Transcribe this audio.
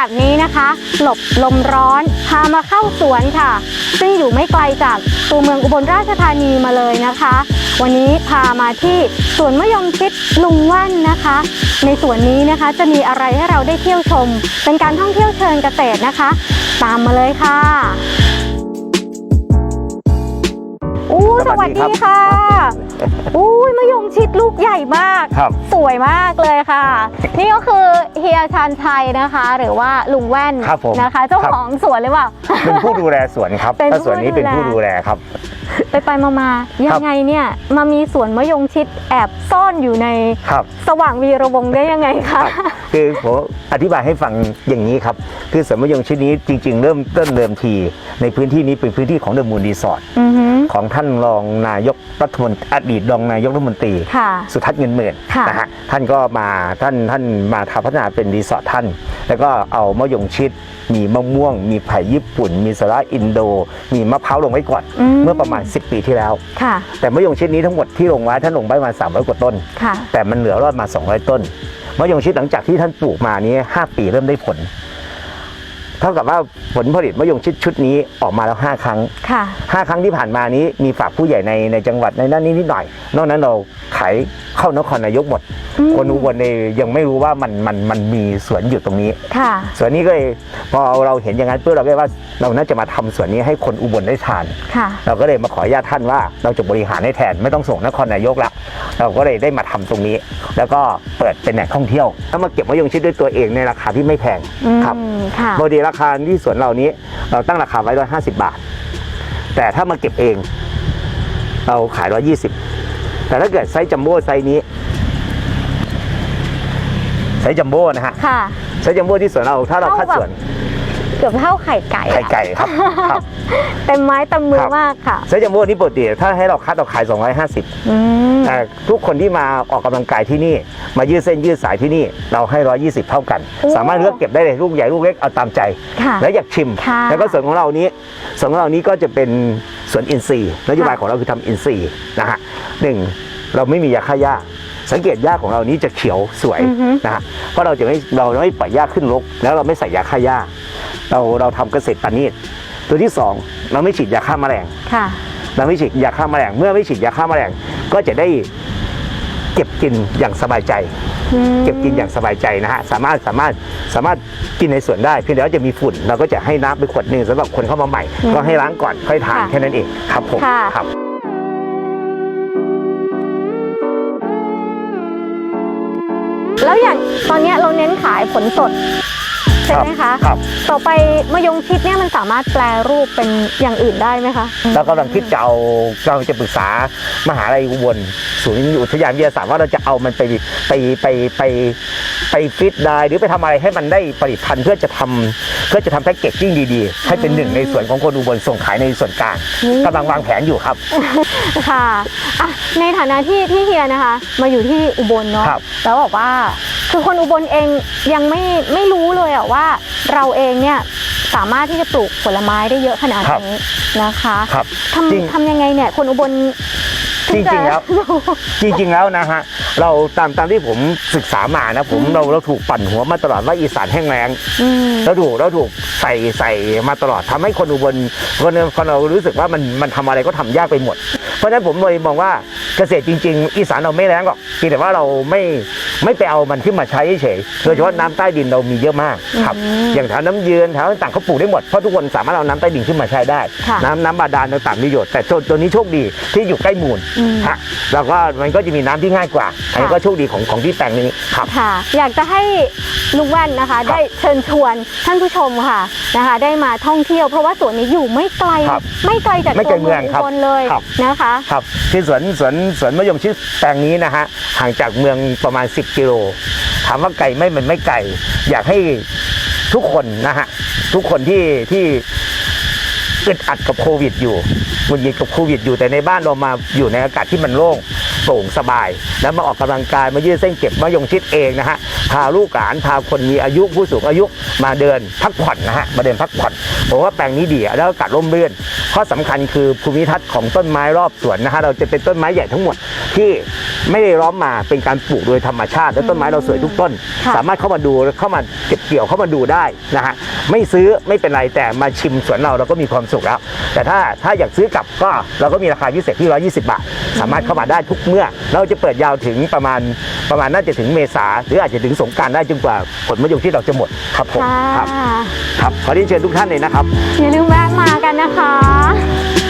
แบบนี้นะคะ หลบลมร้อน พามาเข้าสวนค่ะ ซึ่งอยู่ไม่ไกลจากตัวเมืองอุบลราชธานีมาเลยนะคะ วันนี้พามาที่สวนมะยงชิดลุงว่านนะคะ ในสวนนี้นะคะจะมีอะไรให้เราได้เที่ยวชม เป็นการท่องเที่ยวเชิงเกษตรนะคะ ตามมาเลยค่ะอู้สสวัวัสสดีดีครับค่ะ อู้ยมะยงชิดลูกใหญ่มากครับ สวยมากเลยค่ะ นี่ก็คือเฮียชานชัยนะคะ หรือว่าลุงแว่นครับผมนะคะ เจ้าครับ ของสวนหรือเปล่า เป็นผู้ดูแลสวนครับเป็นถ้าสวนนี้ผู้เป็นดูแล ผู้ดูแลครับ ไปไปมามายังไงเนี่ยมามีสวนมะยงชิดแอบซ่อนอยู่ในครับสว่างวีระวงศ์ได้ยังไงคะคือผมอธิบายให้ฟังอย่างนี้ครับ คือสวนมะยงชิดนี้จริง ๆ เริ่มต้นเดิมที ในพื้นที่นี้เป็นพื้นที่ของเดอะมูลรีสอร์ทอือหือของท่านรองนายกรัฐมนตรีอดีตรองนายกรัฐมนตรีค่ะสุทัศน์เงินหมื่นค่ะนะฮะท่านก็มาท่านท่านมาทำพัฒนาเป็นรีสอร์ทท่าน แล้วก็เอามะยงชิดมีมะม่วง มีไผ่ญี่ปุ่น มีสาระอินโด มีมะพร้าวลงไว้ก่อนเมื่อประมาณ10 ปีที่แล้ว ค่ะ แต่มะยงชิดนี้ทั้งหมดที่ลงไว้ท่านลงไว้ประมาณ300กว่าต้น ค่ะ แต่มันเหลือรอดมา 200 ต้นมะยงชิดหลังจากที่ท่านปลูกมานี้ 5 ปีเริ่มได้ผล เท่ากับว่าผลผลิตมะยงชิดชุดนี้ออกมาแล้ว 5 ครั้ง ค่ะ 5 ครั้งที่ผ่านมานี้มีฝากผู้ใหญ่ในในจังหวัดในนั้นนิดๆหน่อย นอกนั้นเราขาย เข้านครนายกหมดอืมคนอุบลเนี่ยยังไม่รู้ว่ามันมันมันมีสวนอยู่ตรงนี้ค่ะสวนนี้ก็เลยพอเราเห็นอย่างนั้นเพื่อเราก็เลยว่าเราน่าจะมาทำสวนนี้ให้คนอุบลได้ทานค่ะเราก็เลยมาขออนุญาตท่านว่าเราจะบริหารให้แทนไม่ต้องส่งนครนายกละเราก็เลยได้มาทำตรงนี้ แล้วก็เปิดเป็นแหล่งท่องเที่ยวแล้วมาเก็บมะยงชิดด้วยตัวเองในราคาที่ไม่แพงอืมครับค่ะปกติราคาที่สวนเรานี้เราตั้งราคาไว้ร้อยห้าสิบาท แต่ถ้ามาเก็บเองเราขายร้อยี่สิบ แต่ถ้าเกิดไซส์จัมโบ้ไซส์นี้ไซส์จัมโบ้นะฮะค่ะไซส์จัมโบ้ที่สวนเราถ้าเราคัดสวน เกือบเท่าไข่ไก่อะไข่ไก่ครับครับเต็มไม้เต็มมือครับมากค่ะไซส์จัมโบ้นี่ปกติถ้าให้เราคัดเราขาย 250อืมแต่ทุกคนที่มาออกกำลังกายที่นี่ มายืดเส้นยืดสายที่นี่เราให้ 120 เท่ากันโอ้สามารถเลือกเก็บได้เลยลูกใหญ่ลูกเล็กเอาตามใจค่ะแล้วอยากชิมค่ะแล้วก็ส่วนของเรานี้ส่วนของเรานี้ก็จะเป็นสวนอินทรีย์นโยบายของเราคือทำอินทรีย์นะฮะหนึ่งเราไม่มียาฆ่าหญ้าสังเกตหญ้าของเรานี้จะเขียวสวยอือฮึนะฮะเพราะเราจะไม่เราไม่ปล่อยหญ้าขึ้นรกแล้วเราไม่ใส่ยาฆ่าหญ้า เราเราทำเกษตรปานีตตัวที่สองเราไม่ฉีดยาฆ่าแมลง ค่ะ เราไม่ฉีดยาฆ่าแมลง เมื่อไม่ฉีดยาฆ่าแมลงก็จะได้เก็บกินอย่างสบายใจ อืม เก็บกินอย่างสบายใจนะฮะสามารถสามารถสามารถกินในสวนได้เพียงแต่ว่าจะมีฝุ่น เราก็จะให้น้ำไปขวดหนึ่งสำหรับคนเข้ามาใหม่ อืมก็ให้ล้างก่อนค่อยทานค่ะแค่นั้นเองครับผมค่ะ ครับ แล้วอย่างตอนเนี้ยเราเน้นขายผลสดใช่ไหมคะครับ ต่อไปมะยงชิดเนี่ยมันสามารถแปลรูปเป็นอย่างอื่นได้ไหมคะเรากำลังคิดจะเอาเราจะปรึกษามหาลัยอุบลศูนย์อุทยานวิทยาศาสตร์ว่าเราจะเอามันไปไปไปไปไปฟิตได้หรือไปทำอะไรให้มันได้ผลิตภัณฑ์เพื่อจะทำเพื่อจะทำแพ็กเกจจิ้งดีๆ ให้เป็นหนึ่งในส่วนของคนอุบลส่งขายในส่วนกลางอืมกำลังวางแผนอยู่ครับค่ะอะในฐานะที่ที่เฮียนะคะ มาอยู่ที่อุบลเนาะครับแล้วบอกว่า คือคนอุบลเองยังไม่ไม่รู้เลยอะว่าเราเองเนี่ยสามารถที่จะปลูกผลไม้ได้เยอะขนาดนี้นะคะครับทำจริงทำยังไงเนี่ยคนอุบลจริงๆแล้วจริง ๆแล้วนะฮะเราตามตามที่ผมศึกษามานะผมเราเราถูกปั่นหัวมาตลอดว่าอีสานแห้งแล้งอืมเราถูกเราถูกใส่ใส่มาตลอดทำให้คนอุบลคนคนเรารู้สึกว่ามันมันทำอะไรก็ทำยากไปหมด เพราะฉะนั้นผมเลยมองว่า เกษตรจริง ๆ อีสานเราไม่แรงหรอกเพียงแต่ว่าเราไม่ไม่ไปเอามันขึ้นมาใช้เฉยๆโดยเฉพาะน้ำใต้ดินเรามีเยอะมากครับอืมอย่างแถวน้ำเยืนแถวต่างๆเขาปลูกได้หมดเพราะทุกคนสามารถเอาน้ำใต้ดินขึ้นมาใช้ได้ค่ะน้ำน้ำบาดาลต่างๆมีประโยชน์แต่ตัวตัวนี้โชคดีที่อยู่ใกล้มูลอืมฮะแล้วก็มันก็จะมีน้ำที่ง่ายกว่าอันนี้ค่ะก็โชคดีของของที่แปลงนี้ครับค่ะ อยากจะให้ลุงแว่นนะคะ ได้เชิญชวนท่านผู้ชมค่ะนะคะ ได้มาท่องเที่ยวเพราะว่าสวนนี้อยู่ไม่ไกลครับไม่ไกลจากไม่ไกลตัวเมืองเมืองครับอุบลเลยครับนะคะครับที่สวนสวนสวนมะยมชิดแปลงนี้นะฮะห่างจากเมืองประมาณ 10 กิโลถามว่าไกลไหม่มันไม่ไกลอยากให้ทุกคนนะฮะทุกคนที่ที่อึดอัดกับโควิดอยู่หงุดหงิดกับโควิดอยู่แต่ในบ้านเรามาอยู่ในอากาศที่มันโล่ง โปร่งสบาย แล้วมาออกกำลังกายมายืดเส้นเก็บมะยงชิดเองนะฮะพาลูกหลานพาคนมีอายุผู้สูงอายุมาเดินพักผ่อนนะฮะมาเดินพักผ่อนผมว่าแปลงนี้ดีอะแล้วก็อากาศร่มรื่นข้อสำคัญคือภูมิทัศน์ของต้นไม้รอบสวนนะฮะเราจะเป็นต้นไม้ใหญ่ทั้งหมดที่ไม่ได้ล้อมมาเป็นการปลูกโดยธรรมชาติ และต้นไม้เราสวยทุกต้นค่ะสามารถเข้ามาดูเข้ามาเก็บเกี่ยวเข้ามาดูได้นะฮะไม่ซื้อไม่เป็นไรแต่มาชิมสวนเราเราก็มีความสุขแล้ว แต่ถ้าถ้าอยากซื้อกลับก็เราก็มีราคาพิเศษที่ 120 บาท สามารถเข้ามาได้ทุกเมื่อเราจะเปิดยาวถึงประมาณประมาณน่าจะถึงเมษาหรืออาจจะถึงสงการได้จนกว่าผลมะยงที่เราจะหมดครับผมค่ะครับครับขอเรียนเชิญทุกท่านเลยนะครับอย่าลืมแวะมากันนะคะ